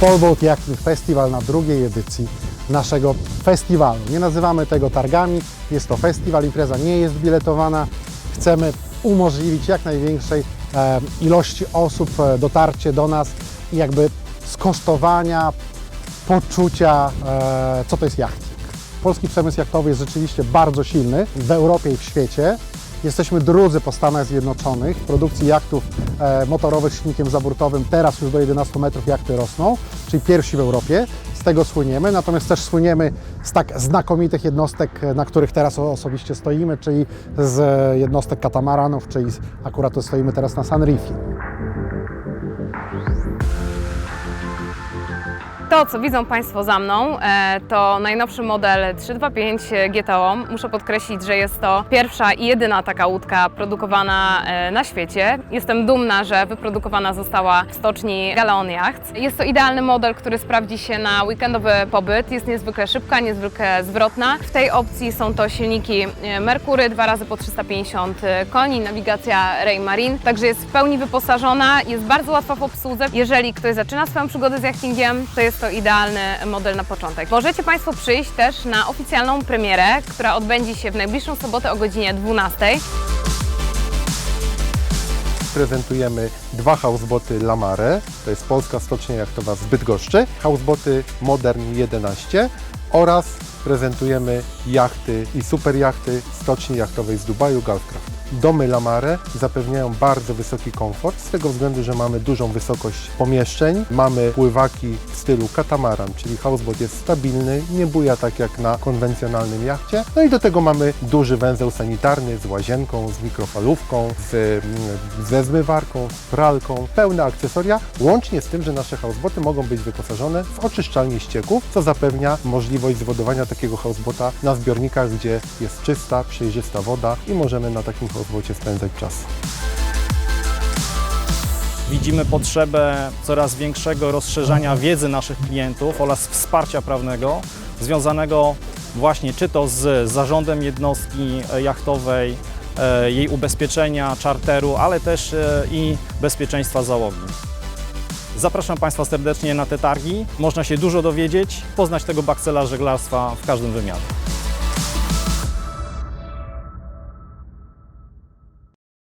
Polboat Yachting Festival na drugiej edycji naszego festiwalu. Nie nazywamy tego targami, jest to festiwal, impreza nie jest biletowana. Chcemy umożliwić jak największej e, ilości osób e, dotarcie do nas i jakby skosztowania, poczucia, e, co to jest jachting. Polski przemysł jachtowy jest rzeczywiście bardzo silny w Europie i w świecie. Jesteśmy drudzy po Stanach Zjednoczonych. W produkcji jachtów e, motorowych z silnikiem zaburtowym teraz już do 11 metrów jachty rosną, czyli pierwsi w Europie. Z tego słyniemy, natomiast też słyniemy z tak znakomitych jednostek, na których teraz osobiście stoimy, czyli z e, jednostek katamaranów, czyli akurat to stoimy teraz na Sunreefie. To, co widzą Państwo za mną, e, to najnowszy model 325 GTO. Muszę podkreślić, że jest to pierwsza i jedyna taka łódka produkowana e, na świecie. Jestem dumna, że wyprodukowana została w stoczni Galeon Yacht. Jest to idealny model, który sprawdzi się na weekendowy pobyt. Jest niezwykle szybka, niezwykle zwrotna. W tej opcji są to silniki e, Merkury, dwa razy po 350 koni, nawigacja Ray Marine, także jest w pełni wyposażona, jest bardzo łatwa w obsłudze. Jeżeli ktoś zaczyna swoją przygodę z yachtingiem, to jest to idealny model na początek. Możecie Państwo przyjść też na oficjalną premierę, która odbędzie się w najbliższą sobotę o godzinie 12. prezentujemy dwa houseboty Lamare, to jest polska stocznia jachtowa z Bydgoszczy, houseboty Modern 11 oraz prezentujemy jachty i super jachty stoczni jachtowej z Dubaju Gulfcraft. Domy Lamare zapewniają bardzo wysoki komfort z tego względu, że mamy dużą wysokość pomieszczeń, mamy pływaki stylu katamaran, czyli houseboat jest stabilny, nie buja tak jak na konwencjonalnym jachcie. No i do tego mamy duży węzeł sanitarny z łazienką, z mikrofalówką, z, mm, ze zmywarką, z pralką, pełne akcesoria, łącznie z tym, że nasze houseboty mogą być wyposażone w oczyszczalnię ścieków, co zapewnia możliwość zwodowania takiego housebota na zbiornikach, gdzie jest czysta, przejrzysta woda i możemy na takim housebocie spędzać czas. Widzimy potrzebę coraz większego rozszerzania wiedzy naszych klientów oraz wsparcia prawnego związanego właśnie czy to z zarządem jednostki e, jachtowej, e, jej ubezpieczenia, czarteru, ale też e, i bezpieczeństwa załogi. Zapraszam Państwa serdecznie na te targi. Można się dużo dowiedzieć, poznać tego baksela żeglarstwa w każdym wymiarze.